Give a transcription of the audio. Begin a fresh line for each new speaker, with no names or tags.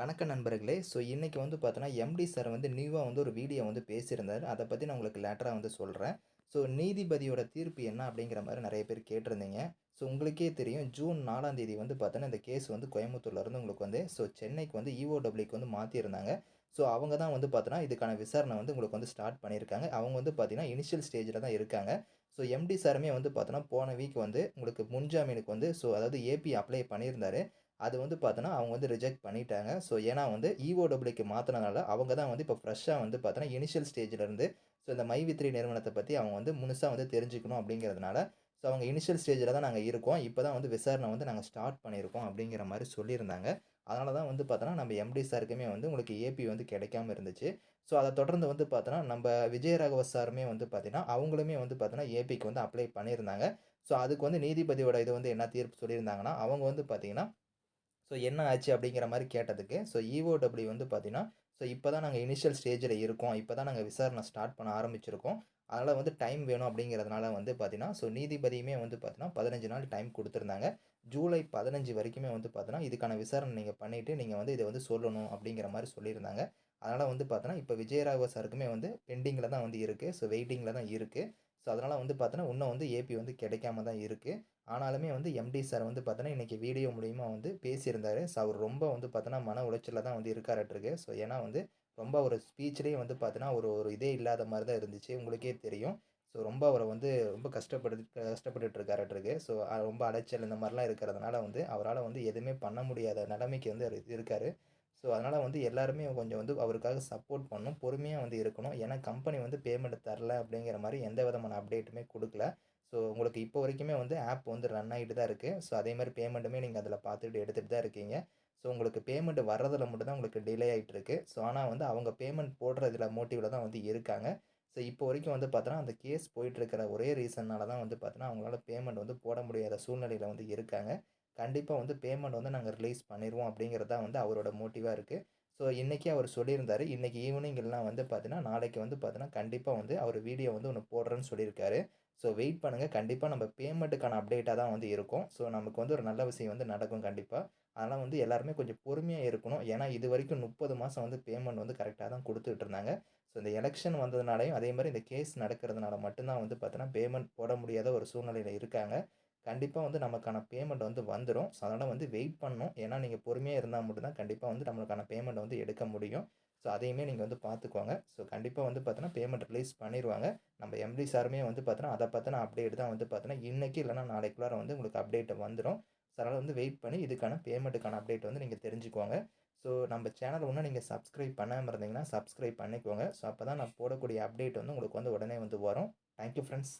வணக்கம் நண்பர்களே. ஸோ இன்றைக்கி வந்து பார்த்தோன்னா எம்டி சார் வந்து நியூவாக வந்து ஒரு வீடியோ வந்து பேசியிருந்தார். அதை பற்றி நான் உங்களுக்கு லேட்டராக வந்து சொல்கிறேன் ஸோ நீதிபதியோட தீர்ப்பு என்ன அப்படிங்கிற மாதிரி நிறைய பேர் கேட்டிருந்தீங்க. ஸோ உங்களுக்கே தெரியும் ஜூன் நாலாம் தேதி வந்து பார்த்தோன்னா இந்த கேஸ் வந்து கோயம்புத்தூர்லேருந்து உங்களுக்கு வந்து ஸோ சென்னைக்கு வந்து இஓடபிள்யூக்கு வந்து மாற்றியிருந்தாங்க ஸோ அவங்க தான் வந்து பார்த்தோன்னா இதுக்கான விசாரணை வந்து உங்களுக்கு வந்து ஸ்டார்ட் பண்ணியிருக்காங்க. அவங்க வந்து பார்த்தீங்கன்னா இனிஷியல் ஸ்டேஜில் தான் இருக்காங்க. ஸோ எம்டி சாருமே வந்து பார்த்தோன்னா போன வீக் வந்து உங்களுக்கு முன்ஜாமீனுக்கு வந்து ஸோ அதாவது ஏபி அப்ளை பண்ணியிருந்தாரு. அது வந்து பார்த்தோன்னா அவங்க வந்து ரிஜெக்ட் பண்ணிட்டாங்க. ஸோ ஏன்னா வந்து இஓடபிள்யூக்கு மாற்றினதால அவங்க தான் வந்து இப்போ ஃப்ரெஷ்ஷாக வந்து பார்த்தோன்னா இனிஷியல் ஸ்டேஜிலேருந்து ஸோ இந்த மை வித்ரி நிறுவனத்தை பற்றி அவங்க வந்து முழுசாக வந்து தெரிஞ்சுக்கணும் அப்படிங்கிறதுனால ஸோ அவங்க இனிஷியல் ஸ்டேஜில் தான் நாங்கள் இருக்கோம். இப்போ தான் வந்து விசாரணை வந்து நாங்கள் ஸ்டார்ட் பண்ணியிருக்கோம் அப்படிங்கிற மாதிரி சொல்லியிருந்தாங்க. அதனால தான் வந்து பார்த்தோன்னா நம்ம எம்டி சாருக்குமே வந்து உங்களுக்கு ஏபி வந்து கிடைக்காம இருந்துச்சு. ஸோ அதை தொடர்ந்து வந்து பார்த்தோன்னா நம்ம விஜயராகவ சாருமே வந்து பார்த்தீங்கன்னா அவங்களுமே வந்து பார்த்தோன்னா ஏபிக்கு வந்து அப்ளை பண்ணியிருந்தாங்க. ஸோ அதுக்கு வந்து நீதிபதியோட இது வந்து என்ன தீர்ப்பு சொல்லியிருந்தாங்கன்னா அவங்க வந்து பார்த்திங்கன்னா ஸோ என்ன ஆச்சு அப்படிங்கிற மாதிரி கேட்டதுக்கு ஸோ இஓடபிள்யூ வந்து பார்த்தீங்கன்னா ஸோ இப்போ தான் நாங்கள் இனிஷியல் ஸ்டேஜில் இருக்கோம். இப்போ தான் நாங்கள் விசாரணை ஸ்டார்ட் பண்ண ஆரம்பிச்சிருக்கோம். அதனால் வந்து டைம் வேணும் அப்படிங்கிறதுனால வந்து பார்த்தீங்கன்னா ஸோ நீதிபதியுமே வந்து பார்த்தீங்கன்னா பதினஞ்சு நாள் டைம் கொடுத்துருந்தாங்க. ஜூலை பதினஞ்சு வரைக்குமே வந்து பார்த்தீங்கன்னா இதுக்கான விசாரணை நீங்கள் பண்ணிவிட்டு நீங்கள் வந்து இதை வந்து சொல்லணும் அப்படிங்கிற மாதிரி சொல்லியிருந்தாங்க. அதனால் வந்து பார்த்தோன்னா இப்போ விஜயராகவ சாருக்குமே வந்து பெண்டிங்கில் தான் வந்து இருக்குது ஸோ வெயிட்டிங்கில் தான் இருக்குது ஸோ அதனால் வந்து பார்த்தோன்னா இன்னும் வந்து ஏபி வந்து கிடைக்காம தான் இருக்குது ஆனாலுமே வந்து எம்டி சார் வந்து பார்த்தோன்னா இன்றைக்கி வீடியோ மூலிமா வந்து பேசியிருந்தார். ஸோ அவர் ரொம்ப வந்து பார்த்தோன்னா மன உளைச்சலில் தான் வந்து இருக்காரட்டிருக்கு ஸோ ஏன்னா வந்து ரொம்ப ஒரு ஸ்பீச்லேயே வந்து பார்த்தோன்னா ஒரு ஒரு இதே இல்லாத மாதிரி தான் இருந்துச்சு. உங்களுக்கே தெரியும். ஸோ ரொம்ப அவரை வந்து ரொம்ப கஷ்டப்பட்டு கஷ்டப்பட்டுட்டு இருக்காரட்டிருக்கு ஸோ ரொம்ப அலைச்சல் இந்த மாதிரிலாம் இருக்கிறதுனால வந்து அவரால் வந்து எதுவுமே பண்ண முடியாத நிலைமைக்கு வந்து இருக்கார். ஸோ அதனால் வந்து எல்லாருமே கொஞ்சம் வந்து அவருக்காக சப்போர்ட் பண்ணணும் பொறுமையாக வந்து இருக்கணும். ஏன்னா கம்பெனி வந்து பேமெண்ட் தரல அப்படிங்கிற மாதிரி எந்த விதமான அப்டேட்டுமே கொடுக்கல. ஸோ உங்களுக்கு இப்போ வரைக்குமே வந்து ஆப் வந்து ரன் ஆகிட்டு தான் இருக்குது ஸோ அதே மாதிரி பேமெண்ட்டுமே நீங்கள் அதில் பார்த்துட்டு எடுத்துகிட்டு தான் இருக்கீங்க. ஸோ உங்களுக்கு பேமெண்ட் வர்றதில் மட்டும் தான் உங்களுக்கு டிலே ஆகிட்டுருக்கு ஸோ ஆனால் வந்து அவங்க பேமெண்ட் போடுறதுல மோட்டிவில் தான் வந்து இருக்காங்க. ஸோ இப்போ வரைக்கும் வந்து பார்த்தோன்னா அந்த கேஸ் போயிட்டுருக்கிற ஒரே ரீசன்னால தான் வந்து பார்த்தோன்னா அவங்களால பேமெண்ட் வந்து போட முடியாத சூழ்நிலையில் வந்து இருக்காங்க. கண்டிப்பாக வந்து பேமெண்ட் வந்து நாங்கள் ரிலீஸ் பண்ணிடுவோம் அப்படிங்கிறது தான் வந்து அவரோட மோட்டிவாக இருக்குது ஸோ இன்றைக்கி அவர் சொல்லியிருந்தார். இன்றைக்கி ஈவினிங்கெல்லாம் வந்து பார்த்தீங்கன்னா நாளைக்கு வந்து பார்த்தீங்கன்னா கண்டிப்பாக வந்து அவர் வீடியோ வந்து ஒன்று போடுறேன்னு சொல்லியிருக்காரு. ஸோ வெயிட் பண்ணுங்கள் கண்டிப்பாக நம்ம பேமெண்ட்டுக்கான அப்டேட்டாக தான் வந்து இருக்கும். ஸோ நமக்கு வந்து ஒரு நல்ல விஷயம் வந்து நடக்கும் கண்டிப்பாக அதனால் வந்து எல்லாருமே கொஞ்சம் பொறுமையாக இருக்கணும். ஏன்னா இது வரைக்கும் முப்பது மாதம் வந்து பேமெண்ட் வந்து கரெக்டாக தான் கொடுத்துட்டு இருந்தாங்க. ஸோ இந்த எலெக்ஷன் வந்ததுனாலையும் அதே மாதிரி இந்த கேஸ் நடக்கிறதுனால மட்டும்தான் வந்து பார்த்தோன்னா பேமெண்ட் போட முடியாத ஒரு சூழ்நிலையில் இருக்காங்க. கண்டிப்பாக வந்து நமக்கான பேமெண்ட் வந்து வந்துடும் ஸோ அதனால் வந்து வெயிட் பண்ணணும். ஏன்னா நீங்கள் பொறுமையாக இருந்தால் மட்டும்தான் கண்டிப்பாக வந்து நம்மளுக்கான பேமெண்ட் வந்து எடுக்க முடியும். ஸோ அதையுமே நீங்கள் வந்து பார்த்துக்கோங்க ஸோ கண்டிப்பாக வந்து பார்த்தோன்னா பேமெண்ட் ரிலீஸ் பண்ணிடுவாங்க நம்ம எம்டி சாருமே வந்து பார்த்தோன்னா அதை பற்றின அப்டேட் தான் வந்து பார்த்தோன்னா இன்றைக்கி இல்லைனா நாளைக்குள்ளார வந்து உங்களுக்கு அப்டேட் வந்துடும் ஸோ அதனால் வந்து வெயிட் பண்ணி இதுக்கான பேமெண்ட்டுக்கான அப்டேட் வந்து நீங்கள் தெரிஞ்சுக்கோங்க. ஸோ நம்ம சேனல் ஒன்றும் நீங்கள் சப்ஸ்கிரைப் பண்ணாமல் இருந்தீங்கன்னா சப்ஸ்கிரைப் பண்ணிக்கோங்க. ஸோ அப்போ தான் நான் போடக்கூடிய அப்டேட் வந்து உங்களுக்கு வந்து உடனே வந்து வரும். Thank you friends